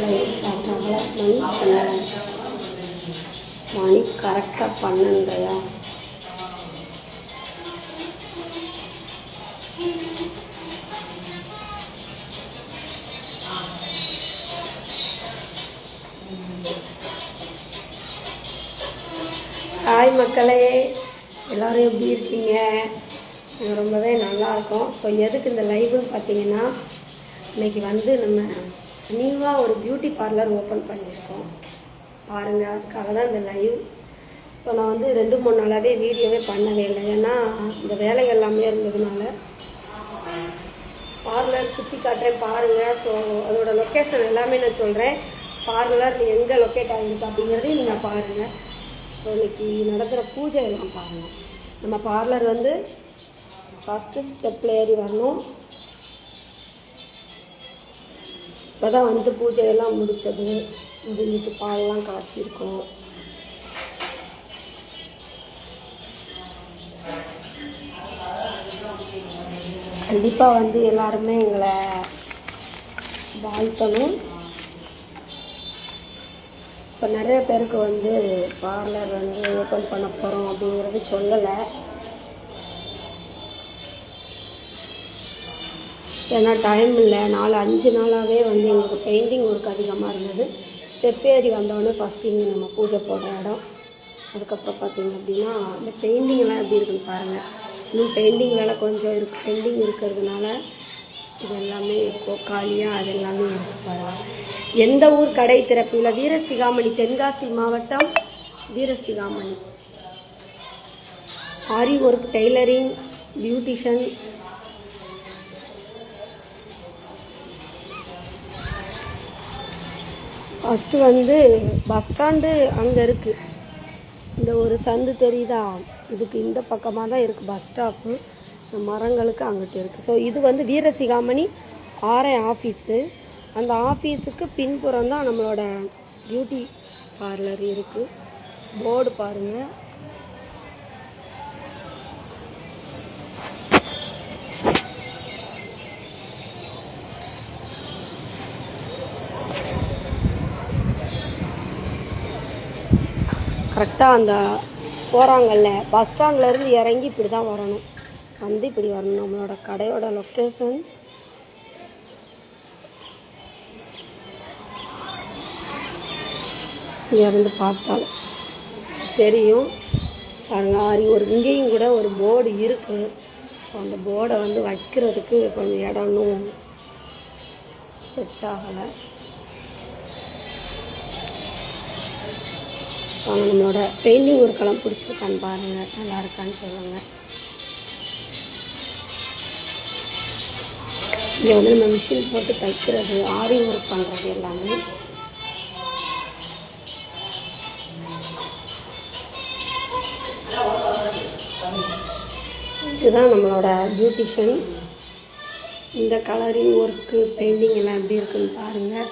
Light start ஆகலை மணி பன்னெண்டு மணி கரெக்டாக பன்னெண்டையா ஹாய் மக்களே எல்லோரும் எப்படி இருக்கீங்க? ரொம்பவே நல்லா ஸோ எதுக்கு இந்த லைவுன்னு பார்த்தீங்கன்னா இன்னைக்கு வந்து நம்ம நியூவாக ஒரு பியூட்டி பார்லர் ஓப்பன் பண்ணியிருக்கோம். பாருங்கள் அதுக்காக தான் இந்த லைவ் ஸோ நான் வந்து ரெண்டு மூணு நாளாகவே வீடியோவே பண்ணவே இல்லை. ஏன்னா இந்த வேலைகள் எல்லாமே இருந்ததுனால. பார்லர் சுற்றி காட்டுறேன் பாருங்கள் ஸோ அதோட லொக்கேஷன் எல்லாமே நான் சொல்கிறேன் பார்லர் எங்கே லொக்கேட் ஆகிருக்கு அப்படிங்கிறதையும் நீங்கள் பாருங்கள் ஸோ இன்னைக்கு நடக்கிற பூஜை எல்லாம் பாருங்கள் நம்ம பார்லர் வந்து ஃபஸ்ட்டு ஸ்டெப்பில் ஏறி வரணும். இப்போ தான் வந்து பூஜையெல்லாம் முடித்தது வீட்டு பாலெலாம் காய்ச்சிருக்கோம். கண்டிப்பாக வந்து எல்லாருமே எங்களை வாழ்த்தணும். ஸோ நிறைய பேருக்கு வந்து பார்லர் வந்து ஓப்பன் பண்ண போகிறோம் அப்படிங்கிறது சொல்லலை. ஏன்னா டைம் இல்லை. நாலு அஞ்சு நாளாகவே வந்து எங்களுக்கு பெயிண்டிங் ஒர்க் அதிகமாக இருந்தது. ஸ்டெப் ஏறி வந்தோடனே ஃபஸ்ட்டு இங்கே நம்ம பூஜை போடுற இடம். அதுக்கப்புறம் பார்த்திங்க அப்படின்னா இந்த பெயிண்டிங்லாம் எப்படி இருக்குன்னு பாருங்கள் இன்னும் பெயிண்டிங் வேலை கொஞ்சம் இருக்கு. பெயிண்டிங் இருக்கிறதுனால இது எல்லாமே இருக்கும் காலியாக அது எல்லாமே இருக்குது பாருங்கள் எந்த ஊர் கடை திறப்பில்? வீரசிகாமணி தென்காசி மாவட்டம் Veerasigamani. Aari work tailoring beautician first வந்து பஸ் ஸ்டாண்டு அங்கே இருக்குது இந்த ஒரு சந்து தெரியுதா? இதுக்கு இந்த பக்கமாக தான் இருக்குது பஸ் ஸ்டாப்பு இந்த மரங்களுக்கு அங்கிட்ட இருக்குது ஸோ இது வந்து வீரசிகாமணி ஆர்ஐ ஆஃபீஸு அந்த ஆஃபீஸுக்கு பின்புறம் தான் நம்மளோட பியூட்டி பார்லர் இருக்குது போர்டு பாருங்கள் கரெக்டாக அந்த போகிறாங்கல்ல பஸ் ஸ்டாண்ட்லேருந்து இறங்கி இப்படி தான் வரணும். வந்து இப்படி வரணும். நம்மளோட கடையோட லொக்கேஷன் இங்கேருந்து பார்த்தாலும் தெரியும். பாருங்க ஆரி ஒரு இங்கேயும் கூட ஒரு போர்டு இருக்குது ஸோ அந்த போர்டை வந்து வைக்கிறதுக்கு கொஞ்சம் இடம் இன்னும் செட் ஆகலை. அவங்க நம்மளோட பெயிண்டிங் ஒரு களம் பிடிச்சிருக்கான்னு பாருங்கள் நல்லா இருக்கான்னு சொல்லுங்கள் இங்கே வந்து நம்ம மிஷின் போட்டு தைக்கிறது ஆரி ஒர்க் பண்ணுறது எல்லாமே. இதுதான் நம்மளோட பியூட்டிஷியன் இந்த கலரிங் ஒர்க்கு பெயிண்டிங் எல்லாம் எப்படி இருக்குன்னு பாருங்கள்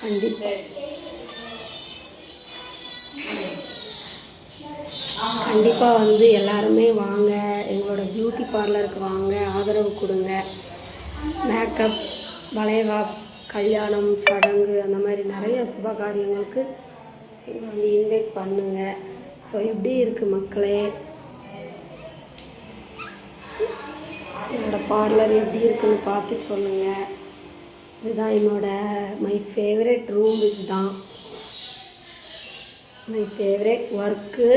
கண்டிப்பாக கண்டிப்பாக வந்து எல்லாருமே வாங்க. எங்களோட பியூட்டி பார்லருக்கு வாங்க. ஆதரவு கொடுங்க. மேக்கப் வளைகாப் கல்யாணம் சடங்கு அந்த மாதிரி நிறைய சுப காரியங்களுக்கு எங்களை வந்து இன்வைட் பண்ணுங்க. ஸோ எப்படி இருக்குது மக்களே? என்னோட பார்லர் எப்படி இருக்குன்னு பார்த்து சொல்லுங்கள் இதுதான் என்னோடய மை ஃபேவரட் ரூம் இதுதான். My favourite work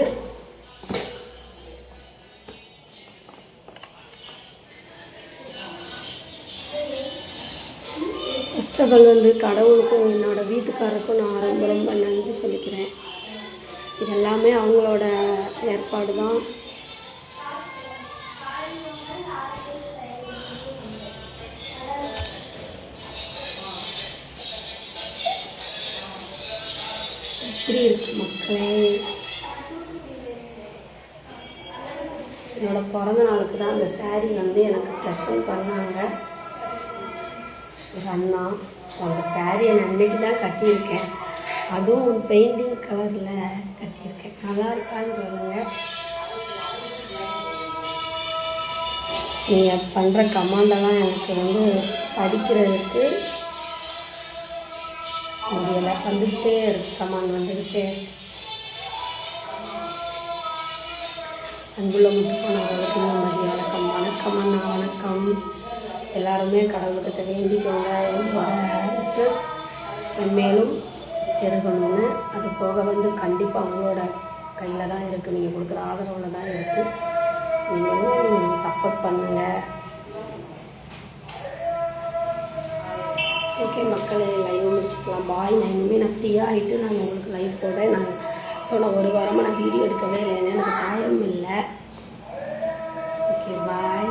first of all வந்து கடவுளுக்கும் என்னோடய வீட்டுக்காரருக்கும் நான் ரொம்ப ரொம்ப நன்றி சொல்லிக்கிறேன். இதெல்லாமே அவங்களோட ஏற்பாடு தான் எப்படி இருக்கு மக்களே? என்னோட பிறந்த நாளுக்கு தான் அந்த saree வந்து எனக்கு ப்ரெஷன் பண்ணாங்க. ஒரு அண்ணா அந்த சாரியை நான் அன்னைக்கு தான் கட்டியிருக்கேன். அதுவும் பெயிண்டிங் கலரில் கட்டியிருக்கேன். நல்லா இருக்கான்னு சொல்லுங்கள் நீங்கள் பண்ணுற கமாண்டெல்லாம் எனக்கு வந்து படிக்கிறதுக்கு வந்துக்கிட்டே இருக்கு. கமாண்ட் வந்துக்கிட்டே அன்புள்ள முத்துப்பணவர்களுக்கு மதிய வணக்கம் வணக்கம் அண்ணா வணக்கம். எல்லாருமே கடவுள்கிட்ட வேண்டிக்கோங்க. என்னோட business பெருகணும்னு. அது போக வந்து கண்டிப்பாக அவங்களோட கையில் தான் இருக்குது நீங்கள் கொடுக்குற ஆதரவில் தான் இருக்குது நீங்களும் சப்போர்ட் பண்ணுங்கள் ஓகே மக்களே லைவ் முடிச்சுக்கலாம் பாய் நான் இனிமேல் நான் ஃப்ரீயாக ஆகிட்டு நான் உங்களுக்கு லைவ் போடுறேன். நான் சொன்ன ஒரு வாரமாக நான் வீடியோ எடுக்கவே இல்லை. எனக்கு டைம் இல்லை. ஓகே பாய்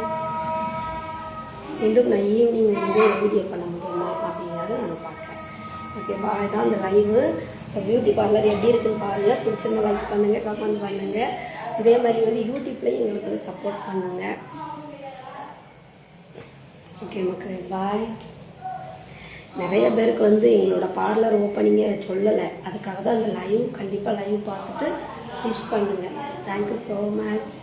மீண்டும் நான் ஈவினிங் வந்து வீடியோ பண்ண முடியுமா? அப்படிங்கிறத நான் பார்க்குறேன். ஓகே பாய் தான் அந்த லைவு ஸோ பியூட்டி பார்லர் எப்படி இருக்குன்னு பாருங்கள் பிடிச்சிருந்தா லைக் பண்ணுங்கள் கமெண்ட் பண்ணுங்கள் இதே மாதிரி வந்து யூடியூப்லேயும் எங்களுக்கு வந்து சப்போர்ட் பண்ணுங்கள் ஓகே மக்களே பாய் நிறைய பேருக்கு வந்து எங்களோட பார்லர் ஓப்பனிங்கை சொல்லலை. அதுக்காக தான் அந்த லைவ் கண்டிப்பாக லைவ் பார்த்துட்டு விஷ் பண்ணுங்கள் தேங்க்யூ ஸோ மச்